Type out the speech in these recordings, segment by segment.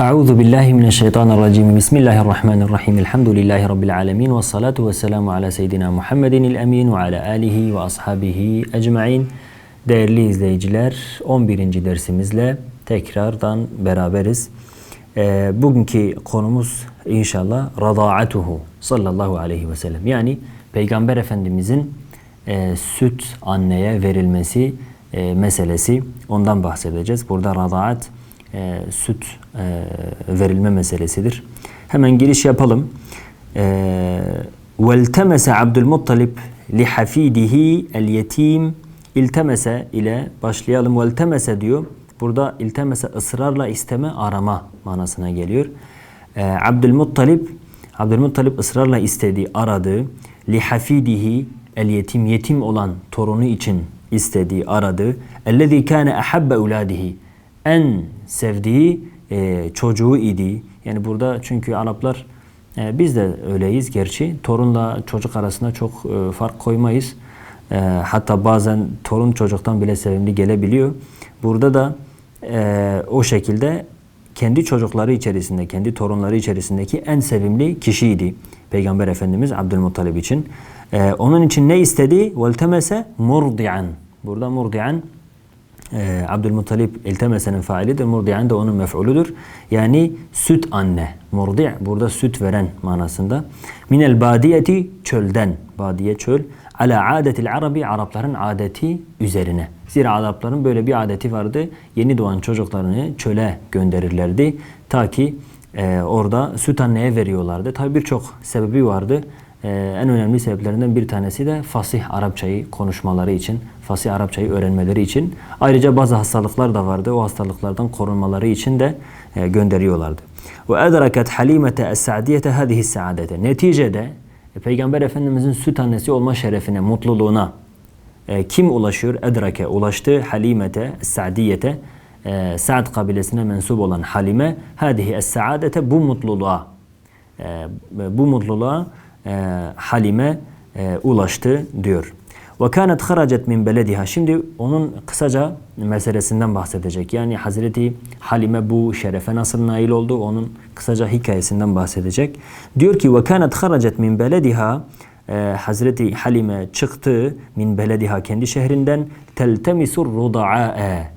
Euzu billahi mineşşeytanirracim. Bismillahirrahmanirrahim. Elhamdülillahi rabbil alamin ve salatu vesselamu ala seyyidina Muhammedinil emin ve ala alihi ve ashabihi ecmaîn. Değerli izleyiciler, 11. dersimizle tekrardan beraberiz. Ee, bugünkü konumuz inşallah radaatuhu sallallahu aleyhi ve sellem. Yani Peygamber Efendimizin e, süt anneye verilmesi e, meselesi. Ondan bahsedeceğiz. Burada radaat e, süt e, verilme meselesidir. Hemen giriş yapalım. E, وَالْتَمَسَ عَبْدُالْمُطَّلِبْ لِحَف۪يدِهِ الْيَت۪يمِ İltemese ile başlayalım. Veltemese diyor. Burada iltemese ısrarla isteme, arama manasına geliyor. Ee, Abdülmuttalib Abdülmuttalib ısrarla istediği, aradığı lihafidihi el yetim yetim olan torunu için istediği, aradığı ellezî kâne ahabbe evlâdihi en sevdiği e, çocuğu idi. Yani burada çünkü Araplar e, biz de öyleyiz gerçi. Torunla çocuk arasında çok e, fark koymayız. E, hatta bazen torun çocuktan bile sevimli gelebiliyor. Burada da e, o şekilde kendi çocukları içerisinde, kendi torunları içerisindeki en sevimli kişiydi. Peygamber Efendimiz Abdülmuttalib için. E, onun için ne istedi? وَالْتَمَسَ مُرْضِعًا Burada murdi'an e, Abdülmuttalib iltemesenin failidir. Murdi'an da onun mef'uludur. Yani süt anne. Murdi' burada süt veren manasında. Minel badiyeti çölden. Badiye çöl. Ala adetil arabi Arapların adeti üzerine. Zira Arapların böyle bir adeti vardı. Yeni doğan çocuklarını çöle gönderirlerdi. Ta ki e, orada süt anneye veriyorlardı. Tabi birçok sebebi vardı. Ee, en önemli sebeplerinden bir tanesi de fasih Arapçayı konuşmaları için, fasih Arapçayı öğrenmeleri için. Ayrıca bazı hastalıklar da vardı. O hastalıklardan korunmaları için de e, gönderiyorlardı. Ve edraket halimete es-sa'diyete hadihi saadete. Neticede e, Peygamber Efendimizin süt annesi olma şerefine, mutluluğuna e, kim ulaşıyor? Edrake ulaştı halimete es-sa'diyete e, Sa'd kabilesine mensup olan Halime hadihi es-saadete bu mutluluğa e, bu mutluluğa e, Halime e, ulaştı diyor. Ve kanet haracet min belediha. Şimdi onun kısaca meselesinden bahsedecek. Yani Hazreti Halime bu şerefe nasıl nail oldu? Onun kısaca hikayesinden bahsedecek. Diyor ki ve kanet haracet min belediha. Ee, Hazreti Halime çıktı min belediha kendi şehrinden teltemisur ruda'a'e.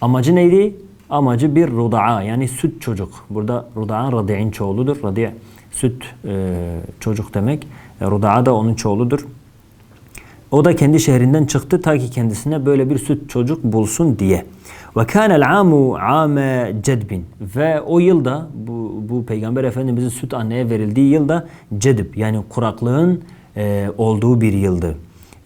Amacı neydi? Amacı bir ruda'a yani süt çocuk. Burada ruda'a radi'in çoğuludur. Radi' süt e, çocuk demek. E, ruda'a da onun çoğuludur. O da kendi şehrinden çıktı ta ki kendisine böyle bir süt çocuk bulsun diye. Ve kânel amu ame cedbin. Ve o yılda bu, bu Peygamber Efendimizin süt anneye verildiği yılda cedb yani kuraklığın e, olduğu bir yıldı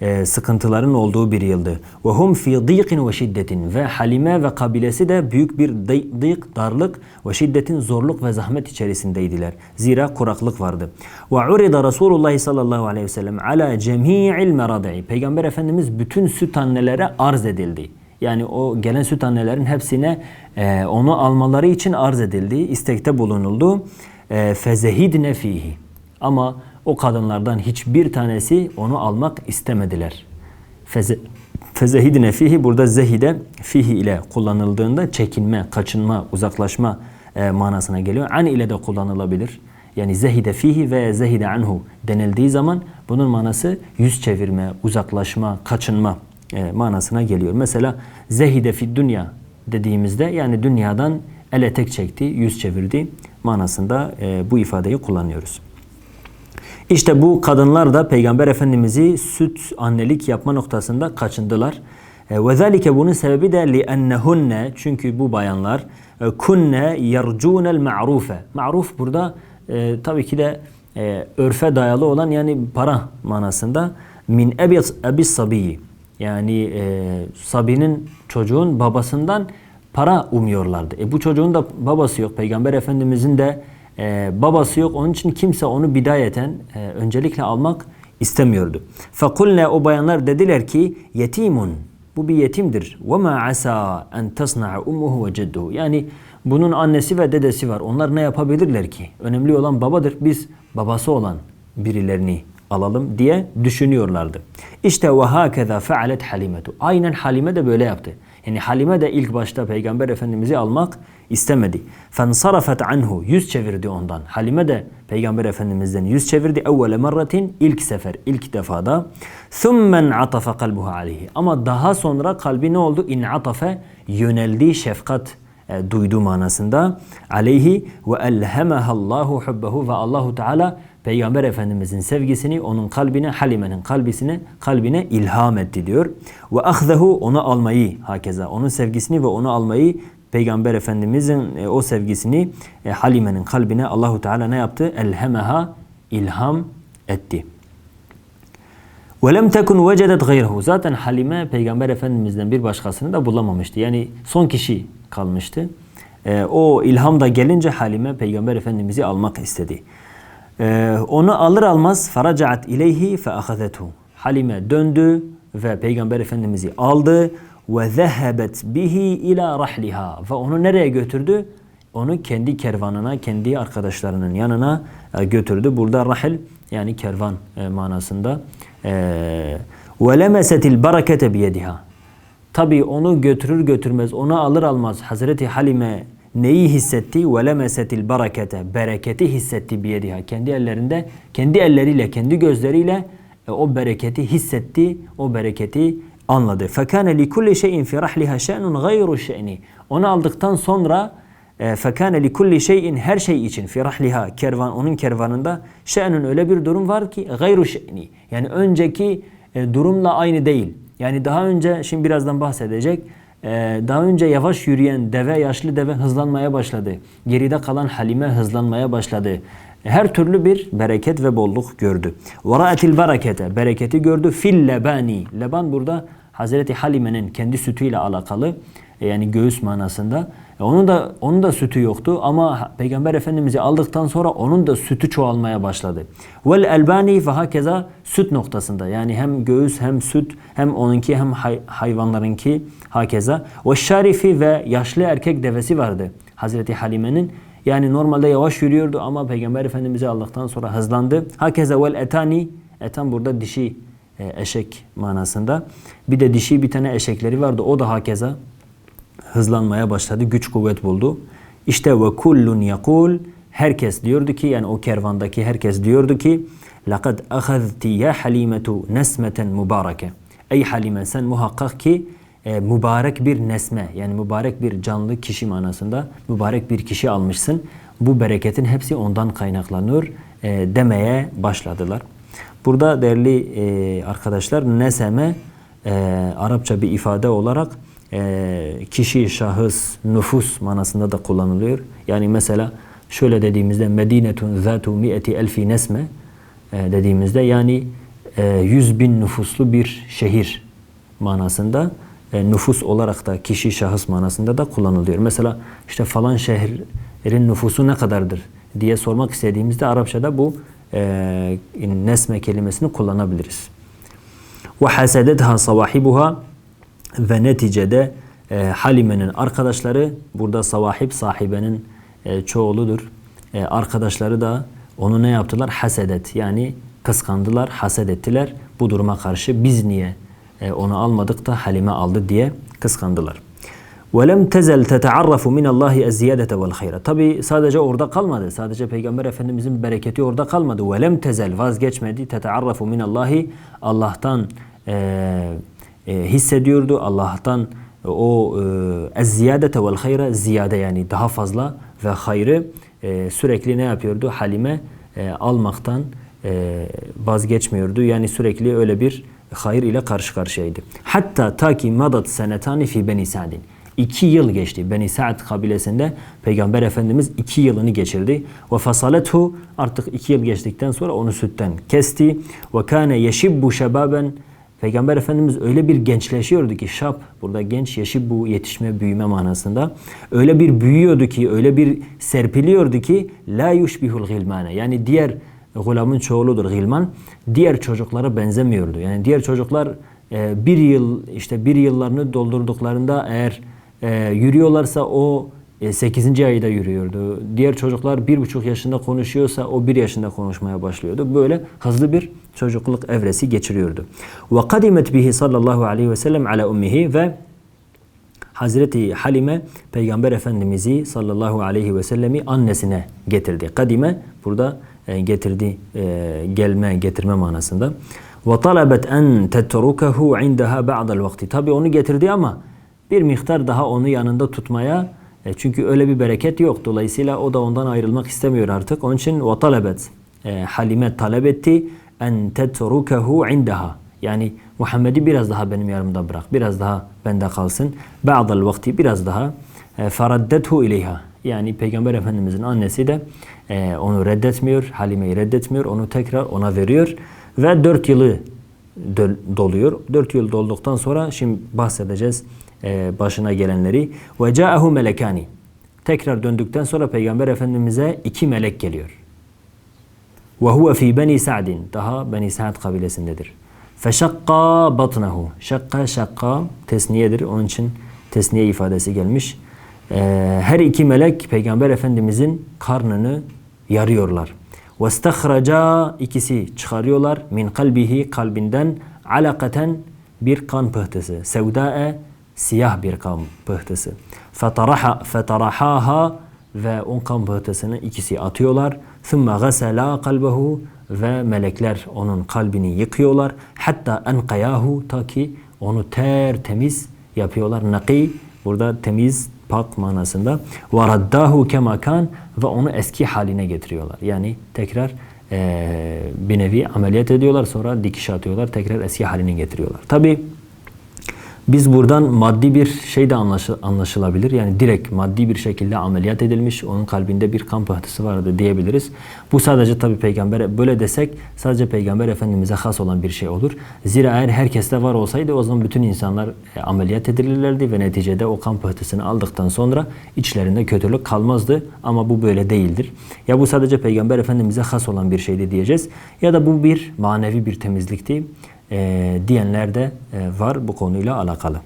e, sıkıntıların olduğu bir yıldı. Ve hum fi dîqin ve şiddetin ve Halime ve kabilesi de büyük bir dık, darlık ve şiddetin zorluk ve zahmet içerisindeydiler. Zira kuraklık vardı. Ve urida Resulullah sallallahu aleyhi ve sellem ala cemi'il meradi'i. Peygamber Efendimiz bütün süt annelere arz edildi. Yani o gelen süt annelerin hepsine e, onu almaları için arz edildi. istekte bulunuldu. E, fezehidne fihi. Ama o kadınlardan hiçbir tanesi onu almak istemediler. Feze, fezehidne fihi burada zehide fihi ile kullanıldığında çekinme, kaçınma, uzaklaşma e, manasına geliyor. An ile de kullanılabilir. Yani zehide fihi ve zehide anhu denildiği zaman bunun manası yüz çevirme, uzaklaşma, kaçınma e, manasına geliyor. Mesela zehide fi dünya dediğimizde yani dünyadan ele tek çekti, yüz çevirdi manasında e, bu ifadeyi kullanıyoruz. İşte bu kadınlar da Peygamber Efendimiz'i süt annelik yapma noktasında kaçındılar. E, ve bunun sebebi de li ennehunne çünkü bu bayanlar e, kunne yercunel ma'rufe. Ma'ruf burada e, tabii ki de e, örfe dayalı olan yani para manasında min ebis sabiyi yani e, Sabi'nin çocuğun babasından para umuyorlardı. E bu çocuğun da babası yok. Peygamber Efendimizin de e, babası yok. Onun için kimse onu bidayeten e, öncelikle almak istemiyordu. Fakulne o bayanlar dediler ki yetimun bu bir yetimdir. Ve ma asa en tasna'a ummuhu ve cedduhu. Yani bunun annesi ve dedesi var. Onlar ne yapabilirler ki? Önemli olan babadır. Biz babası olan birilerini alalım diye düşünüyorlardı. İşte ve hakeza fealet halimetu. Aynen Halime de böyle yaptı. Yani Halime de ilk başta Peygamber Efendimiz'i almak istemedi. Fensarafet anhu yüz çevirdi ondan. Halime de Peygamber Efendimiz'den yüz çevirdi. Evvele merratin ilk sefer, ilk defada. Thummen atafa kalbuhu aleyhi. Ama daha sonra kalbi ne oldu? İn'atafe yöneldi şefkat e, duydu manasında. Aleyhi ve elhemahallahu hubbehu ve Allahu Teala Peygamber Efendimizin sevgisini onun kalbine, Halime'nin kalbisine, kalbine ilham etti diyor. Ve ahzehu onu almayı hakeza. Onun sevgisini ve onu almayı Peygamber Efendimizin e, o sevgisini e, Halime'nin kalbine Allahu Teala ne yaptı? Elhemeha ilham etti. وَلَمْ تَكُنْ وَجَدَتْ غَيْرَهُ Zaten Halime Peygamber Efendimiz'den bir başkasını da bulamamıştı. Yani son kişi kalmıştı. Ee, o ilham da gelince Halime Peygamber Efendimiz'i almak istedi. Ee, onu alır almaz faracaat ileyhi fe ahazethu. Halime döndü ve Peygamber Efendimiz'i aldı ve zehebet bihi ila rahliha ve onu nereye götürdü? Onu kendi kervanına, kendi arkadaşlarının yanına e, götürdü. Burada rahil yani kervan e, manasında. Ve lemesetil berekete biyediha. Tabi onu götürür götürmez, onu alır almaz Hazreti Halime neyi hissetti? Ve lemesetil berekete. Bereketi hissetti biyediha. Kendi ellerinde, kendi elleriyle, kendi gözleriyle e, o bereketi hissetti, o bereketi anladı. Fekane li kulli şeyin fi rahliha şe'nun gayru şe'ni. Onu aldıktan sonra fekane li kulli şeyin her şey için fi rahliha kervan onun kervanında şe'nun öyle bir durum var ki gayru şe'ni. Yani önceki e, durumla aynı değil. Yani daha önce şimdi birazdan bahsedecek. E, daha önce yavaş yürüyen deve, yaşlı deve hızlanmaya başladı. Geride kalan Halime hızlanmaya başladı. Her türlü bir bereket ve bolluk gördü. Vara'atil berekete, bereketi gördü. Fil lebani. Leban burada Hazreti Halime'nin kendi sütüyle alakalı e, yani göğüs manasında. Onun da onun da sütü yoktu ama Peygamber Efendimiz'i aldıktan sonra onun da sütü çoğalmaya başladı. Vel elbani ve hakeza süt noktasında yani hem göğüs hem süt hem onunki hem hay, hayvanlarınki hakeza. Ve şarifi ve yaşlı erkek devesi vardı Hazreti Halime'nin. Yani normalde yavaş yürüyordu ama Peygamber Efendimiz'i aldıktan sonra hızlandı. Hakeza vel etani etan burada dişi e, eşek manasında. Bir de dişi bir tane eşekleri vardı. O da hakeza hızlanmaya başladı. Güç kuvvet buldu. İşte ve kullun yakul herkes diyordu ki yani o kervandaki herkes diyordu ki لَقَدْ أَخَذْتِ يَا حَلِيمَةُ نَسْمَةً mübareke. Ey Halime sen muhakkak ki e, mübarek bir nesme yani mübarek bir canlı kişi manasında mübarek bir kişi almışsın. Bu bereketin hepsi ondan kaynaklanıyor e, demeye başladılar. Burada değerli e, arkadaşlar neseme e, Arapça bir ifade olarak e, kişi, şahıs, nüfus manasında da kullanılıyor. Yani mesela şöyle dediğimizde Medinetun zatu mi'eti elfi nesme e, dediğimizde yani e, yüz bin nüfuslu bir şehir manasında e, nüfus olarak da kişi, şahıs manasında da kullanılıyor. Mesela işte falan şehrin nüfusu ne kadardır diye sormak istediğimizde Arapçada bu e, nesme kelimesini kullanabiliriz. Hasedetha savahibuha ve neticede e, Halime'nin arkadaşları burada savahip sahibenin e, çoğuludur. E, arkadaşları da onu ne yaptılar? Hasedet yani kıskandılar, haset ettiler. Bu duruma karşı biz niye e, onu almadık da Halime aldı diye kıskandılar. وَلَمْ تَزَلْ تَتَعَرَّفُ مِنَ اللّٰهِ اَزِّيَادَةَ وَالْخَيْرَ Tabi sadece orada kalmadı. Sadece Peygamber Efendimizin bereketi orada kalmadı. وَلَمْ تَزَلْ vazgeçmedi. تَتَعَرَّفُ مِنَ اللّٰهِ Allah'tan e, e, hissediyordu. Allah'tan o e, ziyadete vel hayra ziyade yani daha fazla ve hayrı e, sürekli ne yapıyordu? Halime e, almaktan e, vazgeçmiyordu. Yani sürekli öyle bir hayır ile karşı karşıyaydı. Hatta ta ki madat senetani fi beni Sa'din. İki yıl geçti. Beni Sa'd kabilesinde Peygamber Efendimiz iki yılını geçirdi. Ve fasalethu artık iki yıl geçtikten sonra onu sütten kesti. Ve kâne yeşibbu şebaben Peygamber Efendimiz öyle bir gençleşiyordu ki şap burada genç yaşı bu yetişme büyüme manasında. Öyle bir büyüyordu ki öyle bir serpiliyordu ki la yushbihul gilmane yani diğer gulamın çoğuludur gilman diğer çocuklara benzemiyordu. Yani diğer çocuklar e, bir yıl işte bir yıllarını doldurduklarında eğer e, yürüyorlarsa o 8. E, ayda yürüyordu. Diğer çocuklar bir buçuk yaşında konuşuyorsa o bir yaşında konuşmaya başlıyordu. Böyle hızlı bir çocukluk evresi geçiriyordu. Ve kadimet bihi sallallahu aleyhi ve sellem ala ummihi ve Hazreti Halime Peygamber Efendimiz'i sallallahu aleyhi ve sellemi annesine getirdi. Kadime burada e, getirdi, e, gelme, getirme manasında. Ve talabet en tetrukehu indaha ba'dal vakti. Tabi onu getirdi ama bir miktar daha onu yanında tutmaya e, çünkü öyle bir bereket yok. Dolayısıyla o da ondan ayrılmak istemiyor artık. Onun için talabet e, Halime talep etti en tetrukehu indaha. Yani Muhammed'i biraz daha benim yanımda bırak. Biraz daha bende kalsın. Ba'dal vakti biraz daha e, feraddethu ileyha. Yani Peygamber Efendimizin annesi de e, onu reddetmiyor. Halime'yi reddetmiyor. Onu tekrar ona veriyor. Ve dört yılı doluyor. Dört yıl dolduktan sonra şimdi bahsedeceğiz e, başına gelenleri. Ve ca'ahu melekani. Tekrar döndükten sonra Peygamber Efendimiz'e iki melek geliyor. Ve huve fi beni Sa'din. Daha Beni Sa'd kabilesindedir. Feşakka batnahu. Şakka şakka tesniyedir. Onun için tesniye ifadesi gelmiş. Ee, her iki melek Peygamber Efendimizin karnını yarıyorlar. وَاسْتَخْرَجَا ikisi çıkarıyorlar min kalbihi kalbinden alakaten bir kan pıhtısı. Sevda'e siyah bir kan pıhtısı. Fetaraha, fetarahaha ve on kan pıhtısını ikisi atıyorlar. Thumma gasala kalbehu ve melekler onun kalbini yıkıyorlar. Hatta enkayahu ta ki onu tertemiz yapıyorlar. Naki burada temiz pak manasında. Ve raddahu kemakan ve onu eski haline getiriyorlar. Yani tekrar e, bir nevi ameliyat ediyorlar sonra dikiş atıyorlar tekrar eski haline getiriyorlar. Tabi biz buradan maddi bir şey de anlaşı- anlaşılabilir. Yani direkt maddi bir şekilde ameliyat edilmiş, onun kalbinde bir kan pıhtısı vardı diyebiliriz. Bu sadece tabi peygambere böyle desek sadece peygamber efendimize has olan bir şey olur. Zira eğer herkeste var olsaydı o zaman bütün insanlar e, ameliyat edilirlerdi ve neticede o kan pıhtısını aldıktan sonra içlerinde kötülük kalmazdı. Ama bu böyle değildir. Ya bu sadece peygamber efendimize has olan bir şeydi diyeceğiz ya da bu bir manevi bir temizlikti e, diyenler de e, var bu konuyla alakalı.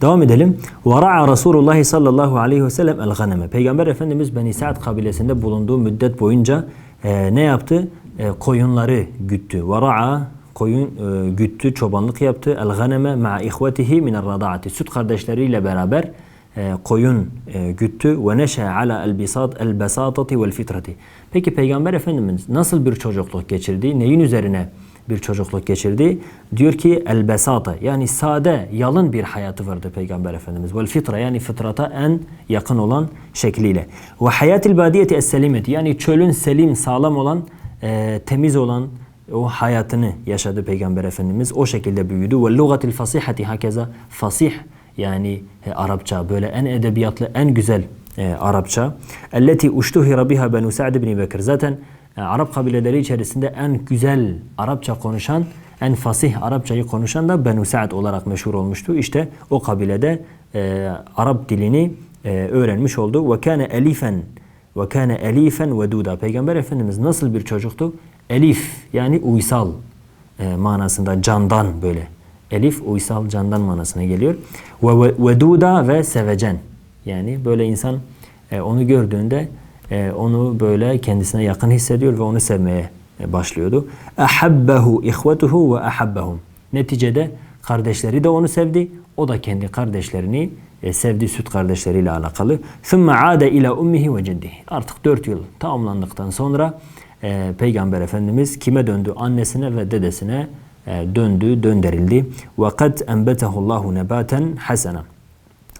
Devam edelim. Vara'a Resulullah sallallahu aleyhi ve sellem el ganeme. Peygamber Efendimiz Beni Sa'd kabilesinde bulunduğu müddet boyunca e, ne yaptı? E, koyunları güttü. Vara'a koyun e, güttü, çobanlık yaptı. El ganeme ma'a ihvetihi minel radaati. Süt kardeşleriyle beraber e, koyun e, güttü. Ve neşe ala el bisat el besatati vel fitrati. Peki Peygamber Efendimiz nasıl bir çocukluk geçirdi? Neyin üzerine? Bir çocukluk geçirdi? Diyor ki el besata yani sade, yalın bir hayatı vardı Peygamber Efendimiz. Vel fitra yani fıtrata en yakın olan şekliyle. Ve hayatil badiyeti es yani çölün selim, sağlam olan, e, temiz olan o hayatını yaşadı Peygamber Efendimiz. O şekilde büyüdü. Ve lugatil fasihati hakeza fasih yani e, Arapça böyle en edebiyatlı, en güzel e, Arapça. Elleti uştuhira biha benu Sa'd ibn Bekir. Zaten e, Arap kabileleri içerisinde en güzel Arapça konuşan, en fasih Arapçayı konuşan da Benu Sa'd olarak meşhur olmuştu. İşte o kabilede e, Arap dilini e, öğrenmiş oldu. Ve kâne elifen ve kâne elifen veduda. Peygamber Efendimiz nasıl bir çocuktu? Elif yani uysal e, manasında candan böyle. Elif uysal candan manasına geliyor. Ve ve- veduda ve sevecen. Yani böyle insan e, onu gördüğünde e, onu böyle kendisine yakın hissediyor ve onu sevmeye e, başlıyordu. Ahabbehu ihvetuhu ve ahabbehum. Neticede kardeşleri de onu sevdi. O da kendi kardeşlerini e, sevdi süt kardeşleriyle alakalı. Sümme ade ile ummihi ve ciddihi. Artık dört yıl tamamlandıktan sonra e, Peygamber Efendimiz kime döndü? Annesine ve dedesine e, döndü, dönderildi. Ve kad enbetehu Allahu nebaten hasenen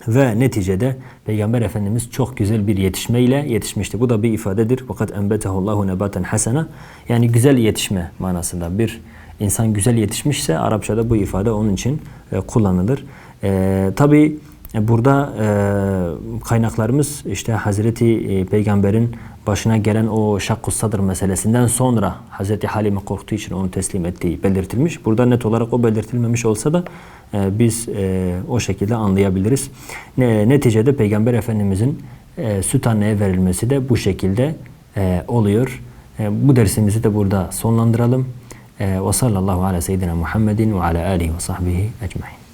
ve neticede Peygamber Efendimiz çok güzel bir yetişmeyle yetişmişti. Bu da bir ifadedir. Fakat enbetehullahu nebaten hasena. Yani güzel yetişme manasında. Bir insan güzel yetişmişse Arapçada bu ifade onun için e, kullanılır. E, Tabi burada e, kaynaklarımız işte Hazreti e, Peygamber'in başına gelen o şakkus sadır meselesinden sonra Hazreti Halime korktuğu için onu teslim ettiği belirtilmiş. Burada net olarak o belirtilmemiş olsa da e, biz e, o şekilde anlayabiliriz. Ne, neticede Peygamber Efendimizin e, süt anneye verilmesi de bu şekilde e, oluyor. E, bu dersimizi de burada sonlandıralım. E, ve sallallahu ala seyyidina Muhammedin ve ala alihi ve sahbihi ecmain.